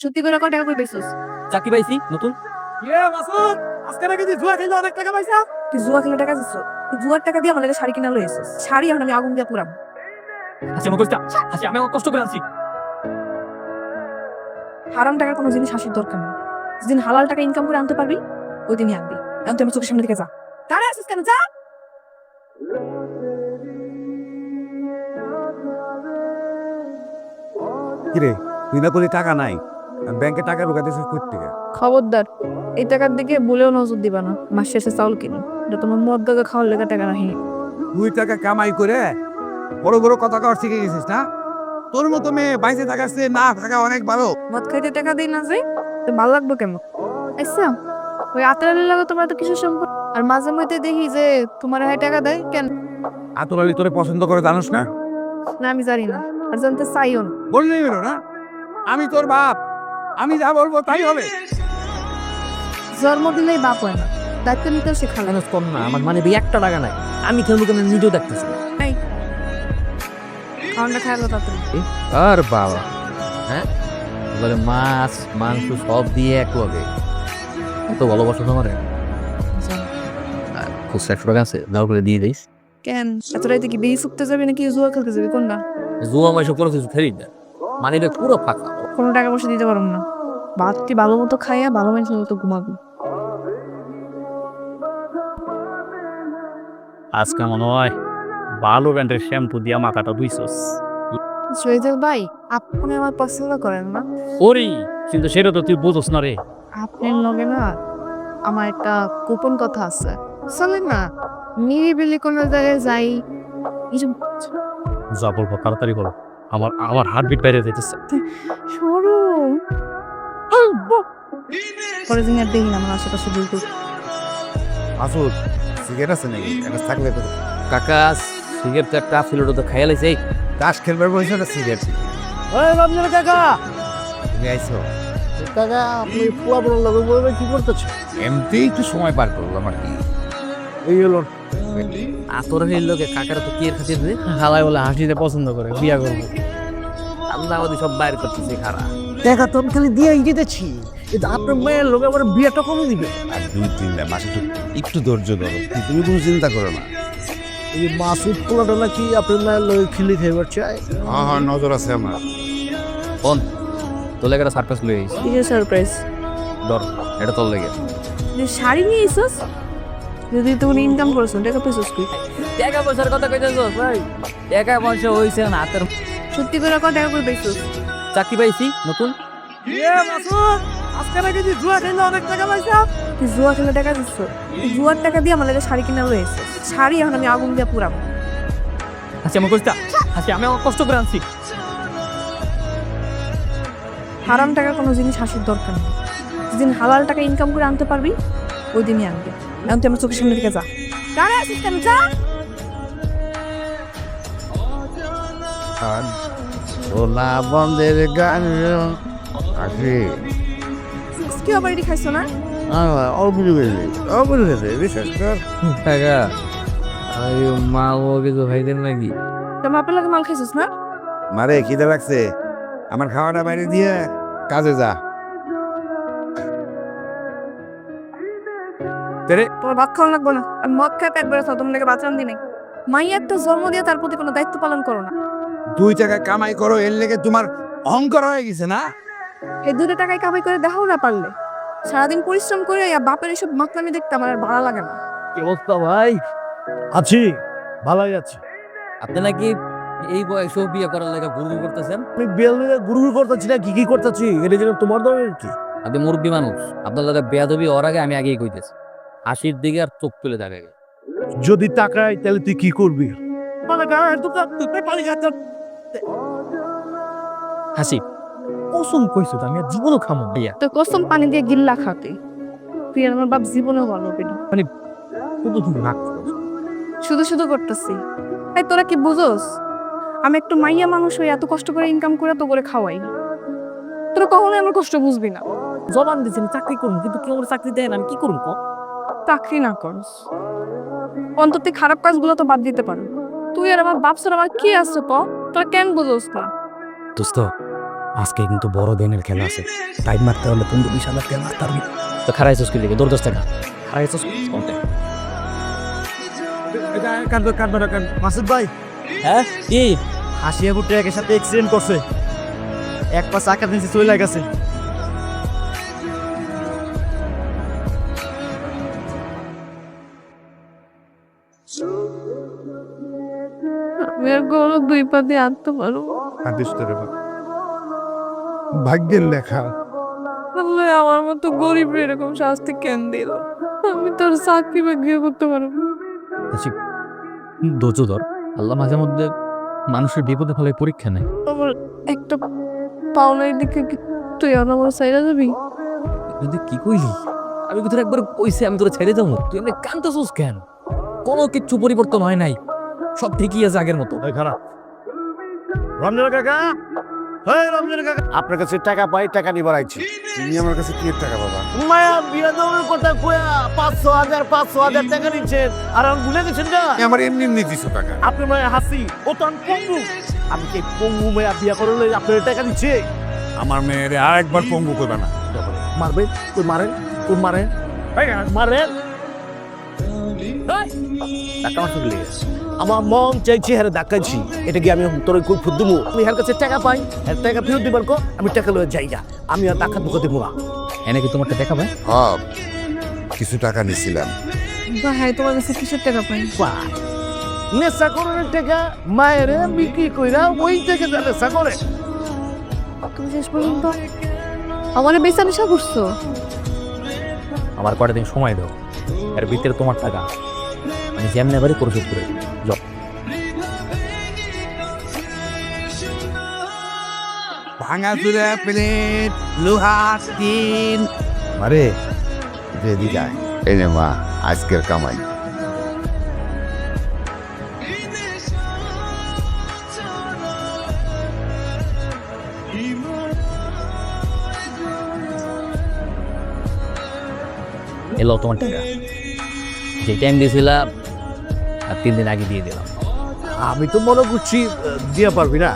সত্যি করে কত টাকা করে পেয়েছিস চাকরি পাইছি নতুন। ইয়ে মাসুদ আজকে নাকি তুই জুয়া খেলে অনেক টাকা পাইছা? তুই জুয়া খেলে টাকা দিচ্ছ তুই জুয়ার টাকা দিয়ে আমাদের শাড়ি কিনা লয়েছিস শাড়ি এখন আমি আগুন দিয়ে পুরাম হাসি আমার কষ্ট হাসি আমি আমার কষ্ট করে আনছি। হারাম টাকার কোনো জিনিস হাসির দরকার নেই। যেদিন হালাল টাকা ইনকাম করে আনতে পারবি ওই দিনই আনবি। এখন তুই আমার চোখের সামনে থেকে যা। দাঁড়ায় আসিস কেন? যা। কিরে তুই না বলি টাকা নাই? ব্যাংকে টাকা ঢুকাতেছিস কই থেকে খবরদার এই টাকার দিকে বলেও নজর দিবা না। মাস শেষে চাউল কিনি। এটা তোমার মদ গাগা খাওয়ার লেগে টাকা নাহি তুই টাকা কামাই করে বড় বড় কথা কওয়ার শিখে গেছিস না? তোর মতো মেয়ে বাইরে থাকার চেয়ে না থাকা অনেক ভালো। মদ খাইতে টাকা দিই না যে তো ভালো লাগবে কেমন? আচ্ছা ওই আতরালি লাগে তোমার তো কিছু সম্পর্ক? আর মাঝে মধ্যে দেখি যে তোমার হাই টাকা দেয় কেন? আতরালি তোরে পছন্দ করে জানোস না? না আমি জানি না। আর জানতে চাইও না। বললেই হলো না? আমি তোর বাপ। আমি যা বলব তাই হবে। জন্ম দিলেই বাপ হয় না দায়িত্ব নিতেও শেখালে ম্যানেজ কম না আমার মানে একটা টাকা নাই। আমি খেলব কেন নিজেও দেখতেছি খাওয়ানটা খাইলো তাড়াতাড়ি। আর বাবা। হ্যাঁ? এবারে মাছ মাংস সব দিয়ে এক লগে। এত ভালোবাসো তোমার খুচরা একশো টাকা আছে দাও করে দিয়ে দিস। কেন? এত রাইতে কি বেহি ফুকতে যাবি নাকি জুয়া খেলতে যাবি? কোনটা? জুয়া মাইসব কোনো কিছু খেলি না। মানে এটা পুরো ফাঁকা। কোনো টাকা পয়সা দিতে পারব না। ভাতটি ভালো মতো খাইয়া ভালো মানুষের মতো ঘুমাবি। আজকে মনে হয় ভালো ব্র্যান্ডের শ্যাম্পু দিয়া মাথাটা ধুইছস। সৈজাল ভাই আপনি আমার পছন্দ করেন না? ওরে কিন্তু সেটা তো তুই বুঝোস না রে। আপনার লগে না আমার একটা গোপন কথা আছে। চলেন না নিরিবিলি কোনো জায়গায় যাই। এইসব যা বলব তাড়াতাড়ি করো। আমার আমার হার্টবিট বাইরে যেতেছে সরু পরে দিন আর দেখি না আমার আশেপাশে দুটো মাসুদ সিগারেট আছে নাকি? এটা থাকলে তো কাকা সিগারেট তো একটা ছিল তো খাইয়া লাইছে। তাস খেলবার বসে না সিগারেট। এই রমজান কাকা! তুমি আইছো? কাকা আপনি পুয়া বড় লগে বলবে কি করতেছ? এমনি একটু সময় পার করলাম আর কি। এই হলো। আতর হইল লোকে কাকারা তো কি এর খাতির রে? হালাই বলে হাসিতে পছন্দ করে বিয়া করব। আমরা আমাদের সব বাইর করতেছি খারা। দেখা তো আমি খালি দিয়ে দিতেছি কিন্তু আপনার মেয়ের লোক আবার বিয়েটা কমে দিবে? আর দুই তিন মাস একটু একটু ধৈর্য ধরো। তুমি কোনো চিন্তা করো না। এই মাসুদ পোলাটা নাকি আপনার মায়ের লোক খিলি খাইবার চাই হ্যাঁ হ্যাঁ নজর আছে আমার। কোন তোর লেগে সার্কাস লই আইছি। কিসের সারপ্রাইজ ধর এটা তোর লেগে। শাড়ি নিয়ে এসেছিস? যদি তুমি ইনকাম করছ টাকা পেয়েছিস কি? টাকা পয়সার কথা কইতেছ? ভাই টাকা পয়সা হইছে না হাতের সত্যি করে কত টাকা করে পেয়েছিস চাকরি পাইছি নতুন। ইয়ে মাসুদ আজকে নাকি তুই জুয়া খেলে অনেক টাকা পাইছা? তুই জুয়া খেলে টাকা দিচ্ছ? জুয়ার টাকা দিয়ে আমার লাগে শাড়ি কিনা রয়েছে। শাড়ি এখন আমি আগুন দিয়ে পুরাম হাসি আমার কষ্ট হাসি আমি আমার কষ্ট করে আনছি। হারাম টাকা কোনো জিনিস হাসির দরকার নেই। যেদিন হালাল টাকা ইনকাম করে আনতে পারবি ওই দিনই আনবি। এখন তুই আমার চোখের সামনে থেকে যা দাঁড়ায় আসিস কেন যা সোনা বন্ধের গান আসে কি আবার এটি খাইছো না অল্প গেছে অল্প গেছে বিশ্বাস কর টাকা আমি মা ও কিছু খাইতেন নাকি তোর মাপের লাগে মাল খাইছিস না মারে খিদে লাগছে আমার খাওয়াটা বাইরে দিয়ে কাজে যা তেরে। তোমার ভাত খাওয়া লাগবে না। আর মদ খায় পেট বেড়ে তোমার লাগে বাঁচান দিনে মাই একটা জন্ম দিয়ে তার প্রতি কোনো দায়িত্ব পালন করো না। দুই টাকা কামাই করো এর লেগে তোমার অহংকার হয়ে গেছে না? এই দুটো টাকায় কামাই করে দেখাও না পারলে। সারাদিন পরিশ্রম করে ইয়া বাপের এসব মাতলামি দেখতে আমার আর ভালো লাগে না। কি অবস্থা ভাই? আছি ভালোই আছি। আপনি নাকি এই বয়সেও বিয়ে করার লেগে গুরু করতেছেন? আমি লগে গুরু করতেছি না কি কি করতেছি? এটা যেন তোমার দরকার কি? আপনি মুরব্বী মানুষ। আপনার লগে বেয়াদবি ওর আগে আমি আগেই কইতেছি। হাসির দিকে আর চোখ তুলে থাকে যদি তাকাই তাহলে তুই কি করবি? মানে পানি হাসি। কসম কইছো আমি আর জীবনও খামো ভাইয়া। তো কসম পানি দিয়ে গিল্লা খাতে তুই আর আমার বাপ জীবনেও ভালো হবে না। শুধু তুমি রাগ শুধু শুধু করতেছি। এই তোরা কি বুঝোস? আমি একটু মাইয়া মানুষ হয়ে এত কষ্ট করে ইনকাম করে তো করে খাওয়াই। তোরা কখনোই আমার কষ্ট বুঝবি না। জবান দিছেন চাকরি করুন কিন্তু কেউ আমার চাকরি দেয় না আমি কি করুন ক? চাকরি না করস। অন্তত খারাপ কাজগুলো তো বাদ দিতে পারো। তুই আর আমার বাপ ছাড়া আমার কি আছে প? তোরা কেন বুঝোস না? দোস্ত আজকে কিন্তু বড় দিনের খেলা আছে। টাইম মারতে হলে পনেরো বিশ হাজার টাকা মারতে পারবি। তো খারাইছিস কি লিখে দৌড় দশ টাকা খারাইছিস কান্দো কান্দো না কান্দো। মাসুদ ভাই হ্যাঁ? কি? হাসিয়া বুটে একের সাথে অ্যাক্সিডেন্ট করছে। এক পা চাকা নিচে চলে গেছে। দুই পা দিয়ে আনতে পারব। কাঁদিস তোরে ভাগ্যের লেখা। তাহলে আমার মতো গরিব এরকম শাস্তি কেন দিল? আমি তোর চাকরি বাকরি করতে পারব। ধৈর্য ধর। আল্লাহ মাঝে মধ্যে মানুষের বিপদে ফলে পরীক্ষা নেয়। আমার একটা পাওনার দিকে তুই আর আমার সাইডে যাবি? যদি কি কইলি? আমি তোর একবার কইছি আমি তোরা ছেড়ে যাব? তুই এমনি কান্দতেছিস কেন? কোনো কিচ্ছু পরিবর্তন হয় নাই। সব ঠিকই আছে আগের মতো। খারাপ। রমজান কাকা? রমজান কাকা। আপনার কাছে টাকা পাই টাকা নিবার আইছি তুমি আমার কাছে কি টাকা বাবা মায়া বিয়া দেওয়ার কথা কয়া পাঁচশো হাজার পাঁচশো হাজার টাকা নিচ্ছেন। আর আমি ভুলে গেছেন না আমার এমনি এমনি দিছো টাকা। আপনি মায়া হাসি ও তো আমি পঙ্গু। আমি কি পঙ্গু মায়া বিয়া করলে আপনার টাকা দিচ্ছে? আমার মেয়ের আর একবার পঙ্গু করবে না। মারবে? তুই মারেন? তুই মারেন? এই, আমার মন চাইছে হ্যাঁ ডাকাইছি এটা কি আমি তোর খুব ফুদ্দুমু আমি এর কাছে টাকা পাই এর টাকা ফেরত দিবার কো আমি টাকা লয়ে যাই না। আমি আর টাকা দুঃখ দেবো না। এনে কি তোমারটা দেখাবে? হ্যাঁ কিছু টাকা নিছিলাম। বা হ্যাঁ তোমার কাছে কিসের টাকা পাই? নেশা করার টাকা মায়ের বিক্রি কইরা ওই থেকে যা নেশা করে। তুমি শেষ পর্যন্ত আমার বেচা নেশা করছ? আমার কটা দিন সময় দাও। এর ভিতরে তোমার টাকা। আমি যেমনি এবারে পরিশোধ করে। যাও। ভাঙা চুরা প্লেট লোহা টিন। আরে এদিকে যায়। এনে মা আজকের কামাই। এলো তোমার টাকা। যে টাইম দিয়েছিলাম আর তিন দিন আগে দিয়ে দিলাম। আমি তো মনে করছি দিয়ে পারবি না।